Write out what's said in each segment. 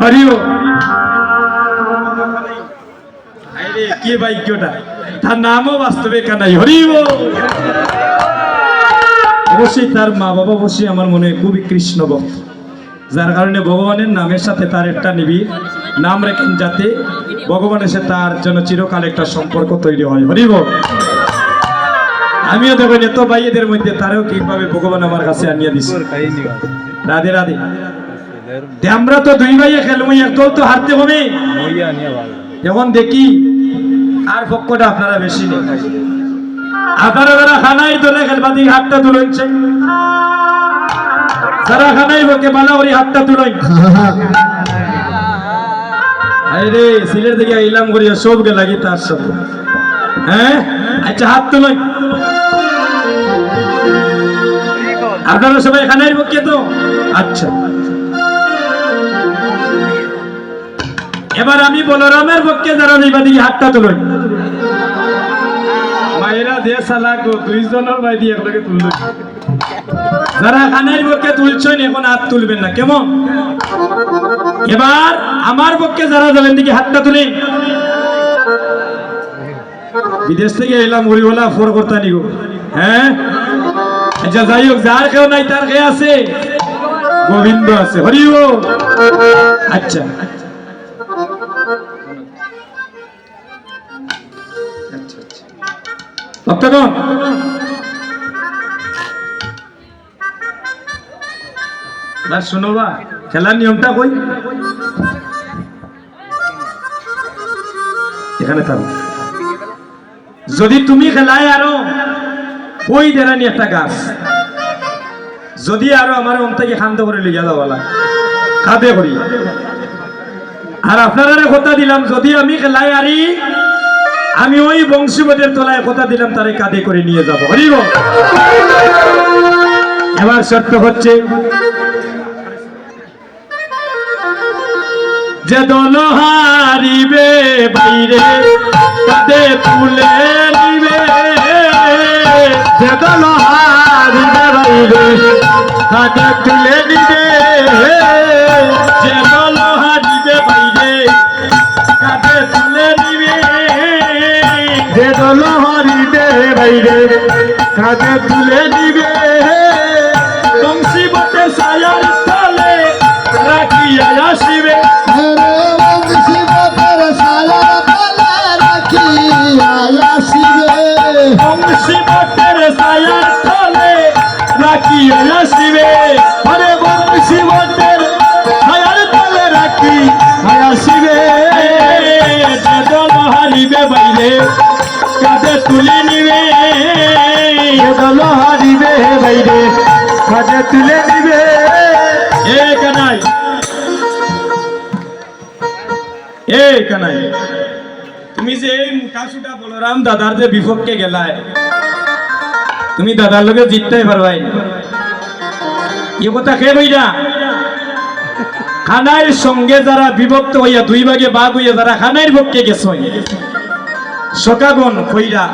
হরিও। কি ভাগ্যটা? তার নামও বাস্তবে কানাই হরিও। অবশ্যই তার মা বাবা অবশ্যই আমার মনে খুবই কৃষ্ণ ভক্ত। যার কারণে ভগবানের নামের সাথে তার একটা নিবি নাম রেখেন যাতে ভগবানের সাথে তার জন্য চিরকাল একটা সম্পর্ক তৈরি হয়। হরিব আমিও দেখুন এত ভাইয়েদের মধ্যে তারও কীভাবে ভগবান আমার কাছে আনিয়ে দিছে। রাধে রাধে। আমরা তো দুই ভাইয়ে খেলব একদল তো হারতে হবে। এখন দেখি আর পক্ষটা আপনারা বেশি নেই। আপনারা যারা খানাই তোলে খেলবা দিয়ে হাতটা তুলেছে যারা খানাই বকে বালা ওই হাতটা তুলই আরে সিলেট থেকে ইলাম করিয়া সব গে লাগি তার সাথে। হ্যাঁ? আচ্ছা হাত তুলই আপনারা সবাই খানাই বকে তো? আচ্ছা। এবার আমি বলরামের পক্ষে যারা নিবা দিকে হাতটা তুলই মায়েরা দে সালা গো দুইজনের ভাই দিয়ে তুলল যারা খানের পক্ষে তুলছেন, এখন হাত তুলবেন না। কেমন? এবার আমার পক্ষে যারা যাবেন দিকে হাতটা তুলি। বিদেশ থেকে এলাম, হরিওয়ালা ফোর করতে নিগো। হ্যাঁ? আচ্ছা যাই হোক, যার কেউ নাই, তার কে আছে? গোবিন্দ আছে। হরিও আচ্ছা। ভক্তগণ না, শুনো বা খেলার নিয়মটা কই? এখানে থাকো। যদি তুমি খেলায় আরও, ওই দেরানি একটা গাছ। যদি আরও আমার অন্তাকে শান্ত করে লিয়া যাও বলা কাঁদে করি। আর আপনারা কথা দিলাম, যদি আমি খেলাই আরি আমি ওই বংশীবদের তলায় কথা দিলাম, তারে কাঁধে করে নিয়ে যাব। হরিব এবার শর্ত হচ্ছে, যে দল হারিবে বাইরে কাঁধে তুলে নিবে। যে দল হারিবে বাইরে কাঁধে তুলে নিবে। যে দল হারিবে বাইরে, তাতে তুলে যে দল হারিবে বাইরে কাঁধে তুলে নিবে বংশী বটে সায়ার তলে রাখিয়া আসিবে। বংশী বটের সায়ার তলে রাখিয়া আসিবে। আরে বংশী বটের সায়ার তলে রাখি আসিবে। দল হারিবে বাইরে। তুলে নিবে দল হারিবে বাইরে। কাঁধে তুলে নিবে, এ কানাই। এ কানাই। তুমি যে এই মোটা সুটা বলরাম দাদার যে বিপক্ষে গেলায়, তুমি দাদার লোকে জিততে পারবাই এ কথা খেয়ে বইরা খানাইর সঙ্গে যারা বিভক্ত হইয়া দুই ভাগে বাঘ হইয়া যারা খানাইর পক্ষে গেছ। সকাগন কইরা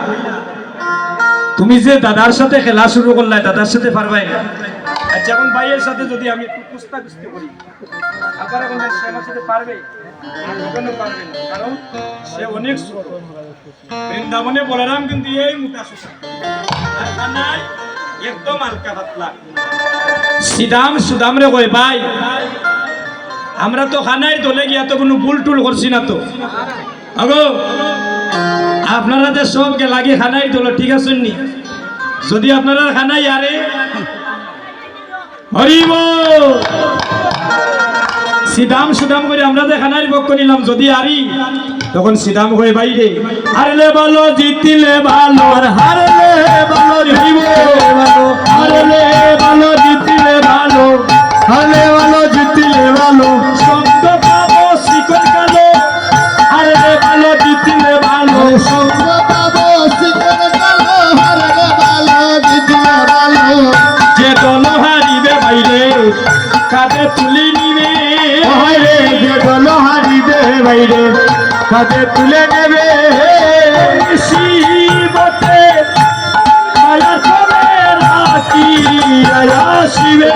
তুমি যে দাদার সাথে খেলা শুরু করলে, দাদার সাথে পারবাই না আচ্ছা এখন ভাইয়ের সাথে যদি আমি একটু কুস্তা কুস্তি করি আপনারা সে আমার সাথে পারবে? সে অনেক ছোট বৃন্দাবনে বলরাম কিন্তু এই মোটা কানাই একদম হালকা পাতলা। সিদাম সুদাম রে কই ভাই, আমরা তো খানাই দলে গিয়া তো কোনো ভুল টুল করছি না তো। আগো আপনারা যে সব গে লাগে খানাই দলে ঠিক আছে যদি আপনারা খানাই আরে হরিব সিদাম সুদাম করে আমরা যে খানার পক্ষ নিলাম, যদি আরি, তখন সিদাম হয়ে বাইরে। হারলে ভালো জিতিলে ভালো, আর হারলে ভালো হারলে ভালো জিতিলে ভালো। কাজে তুলে নিবে। রে যে গলো হারি দে বাইরে কাজে তুলে নেবে। শিবতে আয়া সবে রাতি আয়া শিবে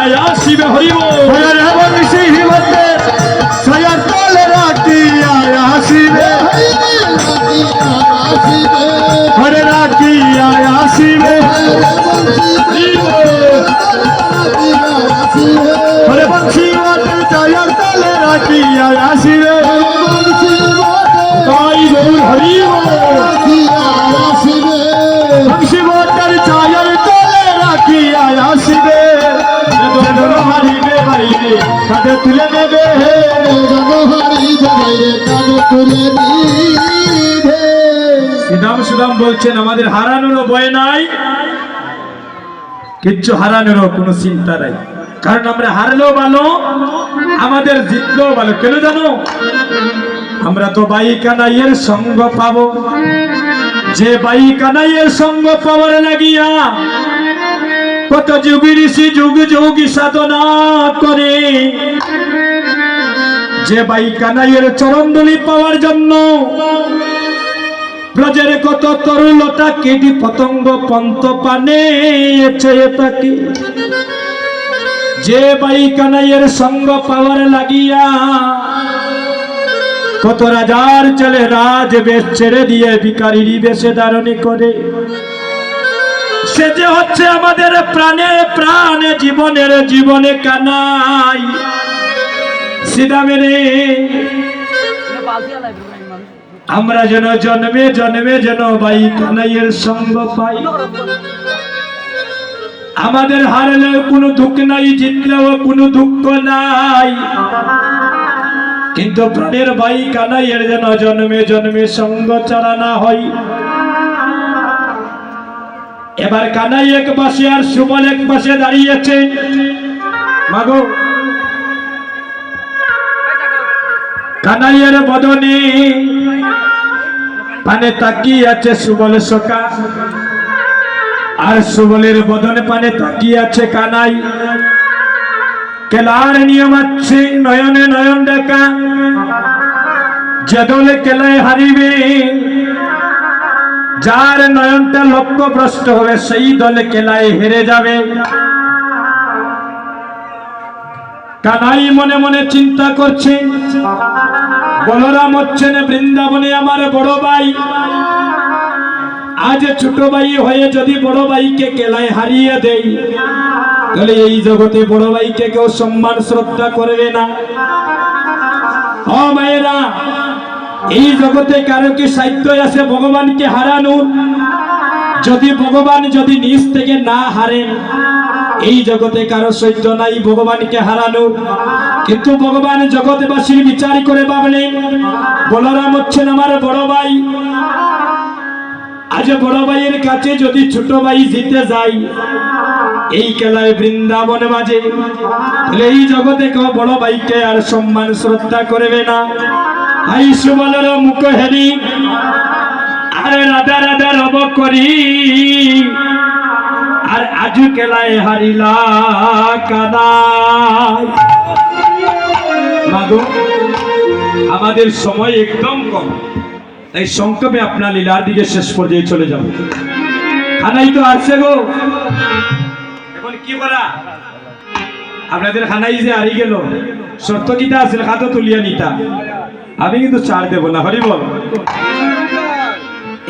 আয়া শিবে হরিব হরে হরে শিব हरे राखी आया शिवे हरे बंशी वाटे चायर तले राखी आया शिवे ताई गौर हरी बंशी वाटर चायर राखी आया शिवे हरी बे हरी तुले तुले শ্রীরাম সুদাম বলছেন, আমাদের হারানোরও ভয় নাই, কিচ্ছু হারানোরও কোনো চিন্তা নাই। কারণ আমরা হারলেও ভালো, আমাদের জিতলেও ভালো। কেন জানো? আমরা তো বাই কানাইয়ের সঙ্গ পাব। যে বাই কানাইয়ের সঙ্গ পাওয়ার লাগিয়া কত যুগী ঋষি যুগ যোগী সাধনা করে। যে বাই কানাইয়ের চরণদলি পাওয়ার জন্য ব্রজের কত তরুলতা কেটি পতঙ্গ পন্ত পানে থাকে যে বাই কানাইয়ের সঙ্গ পাওয়ার লাগিয়া কত রাজার চলে রাজ বেশ ছেড়ে দিয়ে ভিকারির বেশে ধারণী করে। সে যে হচ্ছে আমাদের প্রাণে প্রাণে জীবনের জীবনে কানাই। সিদা মেরে। আমরা যেন জন্মে জন্মে যেন বাই কানাইয়ের সঙ্গ পাই। আমাদের হারলেও কোনো দুঃখ নাই, জিতলেও কোনো দুঃখ নাই। কিন্তু প্রাণের বাই কানাইয়ের যেন জন্মে জন্মে সঙ্গ ছাড়া না হয়। এবার কানাই এক পাশে আর সুবল এক পাশে দাঁড়িয়েছে। মাগো, কানাইয়ের বদনে পানে তাকিয়ে আছে সুবল সকা আর সুবলের বদনে পানে তাকিয়ে আছে কানাই। কেলার নিয়ম আছে, নয়নে নয়ন দেখা যে দলে কেলায় হারিবে, যার নয়নটা লক্ষ্য ভ্রষ্ট হবে, সেই দলে কেলায় হেরে যাবে। কানাই মনে মনে চিন্তা করছে বলরাম হচ্ছেন বৃন্দাবনে আমার বড় ভাই। আজ ছোট ভাই হয়ে যদি বড় ভাইকে কেলায় হারিয়ে দেই, তাহলে এই জগতে বড় ভাইকে কেউ সম্মান, শ্রদ্ধা করবে না। ও মায়েরা, এই জগতে কারও কি সাহিত্য আছে ভগবানকে হারানোর? যদি ভগবান যদি নিজ থেকে না হারেন এই জগতে কারও সহ্য নাই, ভগবানকে হারানোর কিন্তু ভগবান জগৎবাসীর বিচার করে ভাবলেন বলরাম হচ্ছেন আমার বড় ভাই। আজ বড় ভাইয়ের কাছে যদি ছোট ভাই জিতে যায়, এই খেলায় বৃন্দাবন বাজে। এই জগতে কেউ বড় ভাইকে আর সম্মান, শ্রদ্ধা করবে না। আই সুবলের মুখ হেরি আরে রাধা রাধা, রব করি। আর খেলায় হারিলা মাগো, আমাদের সময় একদম কম। তাই সংক্ষেপে আপনার লীলার দিকে শেষ পর্যায়ে চলে যাব। খানাই তো আসছে গো। এখন কি করা? আপনাদের খানাই যে হারিয়ে গেল, শর্ত কিতা আছে? খাতো তুলিয়া নিতা। আমি কিন্তু ছাড় দেব না, হরি বল।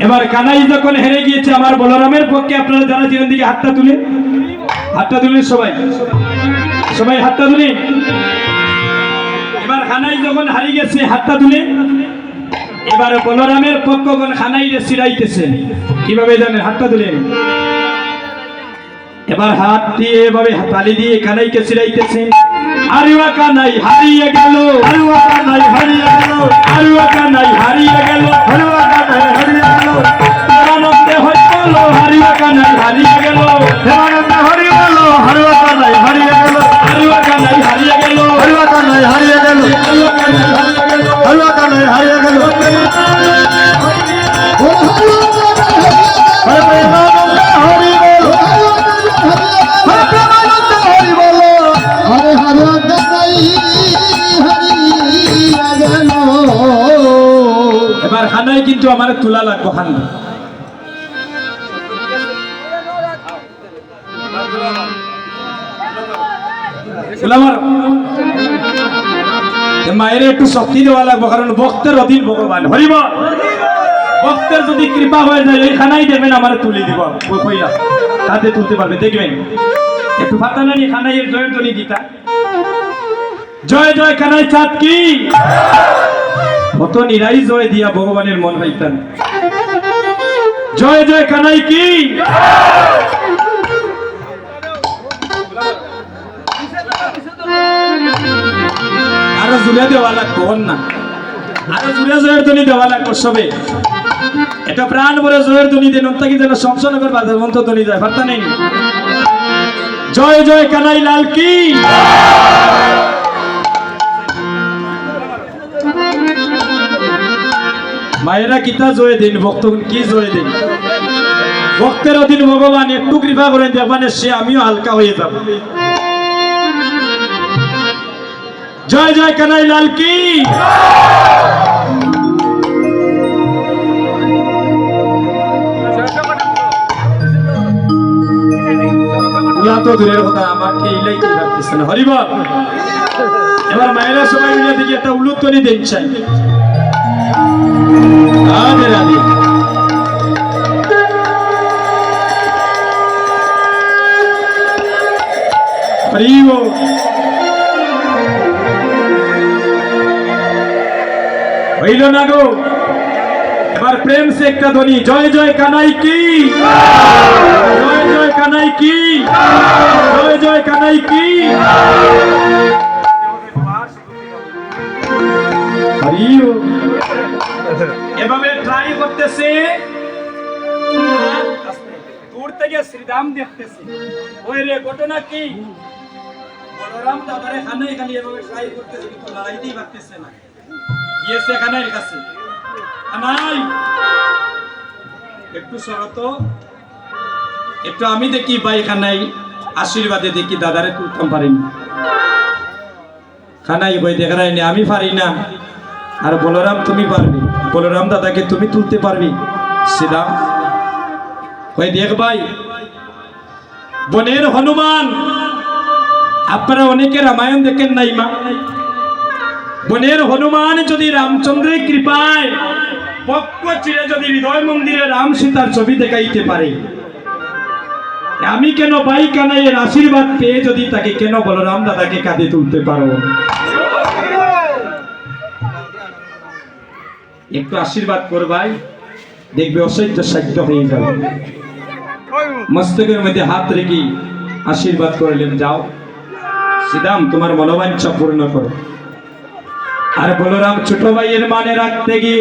এবার কানাই যখন হেরে গিয়েছে, আমার বলরামের পক্ষে আপনারা যারা ছিলেন, দিকে হাতটা তুলে। হাতটা তুলে সবাই। সবাই হাতটা তুলে। এবার খানাই যখন হারিয়ে গেছে, হাতটা তুলে। এবার বলরামের পক্ষগণ খানাই রে সিরাইতেছে কীভাবে জানেন? হাতটা তুলে। এবার হাত দিয়ে এভাবে তালি দিয়ে কানাইকে সিরাইতেছে আরুয়া কানাই হারিয়ে গেল আরুয়া কানাই হারিয়ে গেল আরুয়া কানাই হারিয়ে গেল আরুয়া কানাই হারিয়ে গেল দেবানন্দে হয়ে গেল হারিয়া কানাই হারিয়ে গেল দেবানন্দে হারিয়ে গেল হারুয়া কানাই হারিয়ে গেল আরুয়া কানাই হারিয়ে গেল আরুয়া কানাই হারিয়ে গেল আরুয়া কানাই হারিয়ে গেল আরুয়া কানাই হারিয়ে এবার কিন্তু আমার তোলা লাগবো হান মায়ের একটু শক্তি দেওয়া লাগবো, কারণ ভক্তের অধীন ভগবান। হরিব ভক্তের যদি কৃপা হয়ে যায়, এইখানেই দেবেন, আমার তুলে দিব। কইলা তাতে তুলতে পারবে, দেখবেন? একটু ফাতানানি খানাইয়ের জয়ের ধ্বনি গীতা। জয় জয় খানাই চাঁদ কি? কত নিরাই জয় দিয়া ভগবানের মন পাইতেন জয় জয় কানাই কি আরও জুড়ে দেওয়া লাগবো না। আরও জুড়ে জয়ের ধ্বনি দেওয়া লাগবো সবে এটা প্রাণ ভরে জয়ের ধ্বনি দেন কি যেন শমশনগর বাজার মন্ত্র ধ্বনি যায়, বার্তা নেই। জয় জয় কানাই লাল কি? মায়েরা কিতা জয় দিন ভক্ত কি জয় দিন? ভক্তের অধীন ভগবান একটু কৃপা করেন, দেখবানে সে আমিও হালকা হয়ে যাব। জয় জয়, কানাই লাল কি? এবার মায়েরা সবাই মিলে দেখি একটা উলুত্তনি দেন চাই। রাধে রাধে না গো এবার প্রেম সে একটা ধ্বনি। জয় জয় কানাই কি? জয় জয় কানাই কি? জয় জয় কানাই কি? হরি বল। এভাবে ট্রাই করতেছে। শ্রীরাম দেখতেছে। ওই রে, ঘটনা কি? বলরাম দাদারে খানে খালি এভাবে ট্রাই করতেছে, কিন্তু লড়াইতেই পারতেছে না। গিয়েছে কাছে। খানাই একটু শরত একটু আমি দেখি ভাই খানাই আশীর্বাদে দেখি দাদারে তুলতাম পারিনি। খানাই বই দেখারাইনি আমি পারি না। আর বলরাম তুমি পারবি। বলরাম দাদাকে তুমি তুলতে পারবি? শ্রীরাম কই দেখ ভাই, বনের হনুমান, আপনারা অনেকে রামায়ণ দেখেন নাই মা। বনের হনুমান যদি রামচন্দ্রের কৃপায় পক্ষ চিরে যদি হৃদয় মন্দিরে রাম সীতার ছবি দেখাইতে পারে। আমি কেন বাই কানাইয়ের আশীর্বাদ পেয়ে যদি তাকে কেন বলরাম দাদাকে কাঁদে তুলতে পারো? একটু আশীর্বাদ করবাই দেখবে অসহ্য সাধ্য হয়ে যাবে। মস্তকের মধ্যে হাত রেখে আশীর্বাদ করলেন, যাও। শ্রীরাম তোমার মনোবাঞ্ছা পূর্ণ করো। আর বলরাম, ছোট ভাইয়ের মানে রাখতে গিয়ে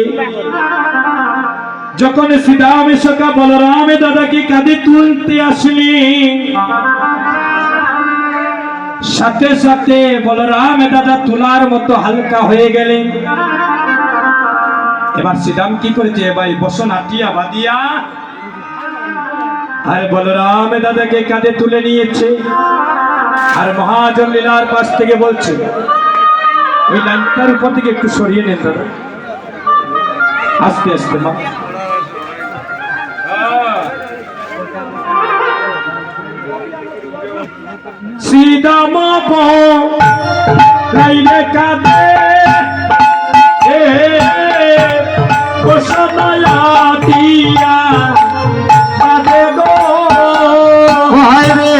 যখন শ্রীরাম সকা বলরাম দাদাকে কাঁধে তুলতে আসলি, সাথে সাথে বলরাম দাদা তুলার মতো হালকা হয়ে গেলেন। এবার শ্রীরাম কি করেছে? ভাই বসন আটিয়া বাদিয়া। আর বলরাম দাদাকে কাঁধে তুলে নিয়েছে। আর মহাজন লীলার পাশ থেকে বলছে, ওই লাইনটার উপর থেকে একটু সরিয়ে নেন দাদা। আস্তে আস্তে, মা। শ্রীদাম লাইনে কাঁদে কোশনয়া দিয়া কাঁদে গো। হায় রে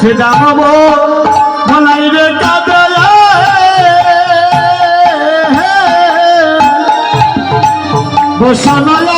সেটা হব বলাই রে কাদলা বসানো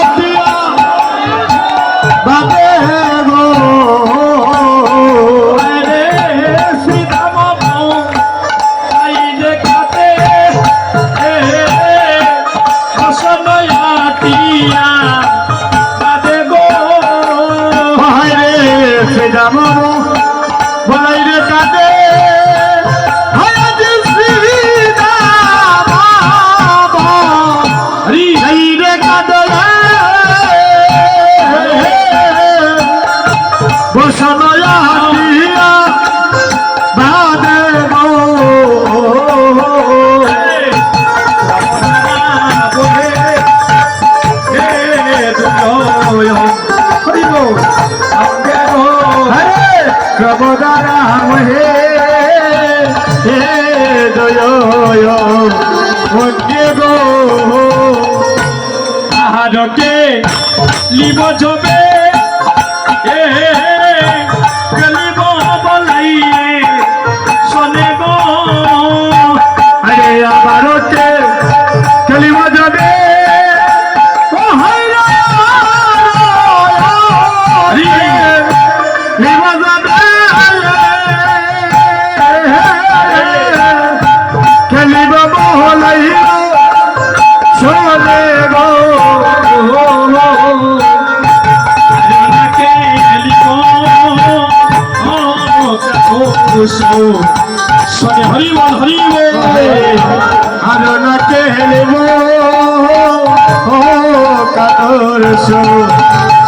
কাতর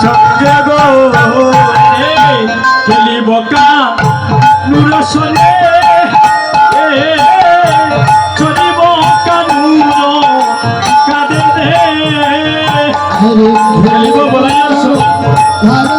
সঙ্গে গো। খেলিব কা নূর শোনে। চলিব কা নূর। কাদে দে খেলিব বলাইয়া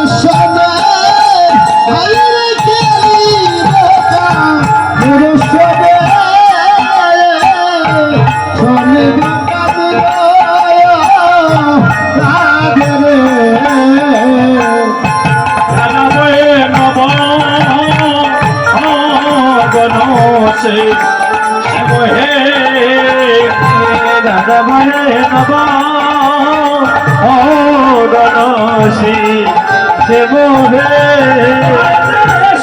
রাজাবয়ে নব গণছি দেবহে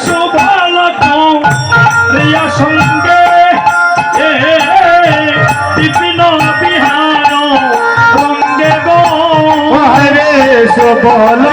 শুভালক প্রিয় সঙ্গে। বিপিন বিহার রঙ্গে গো। সবল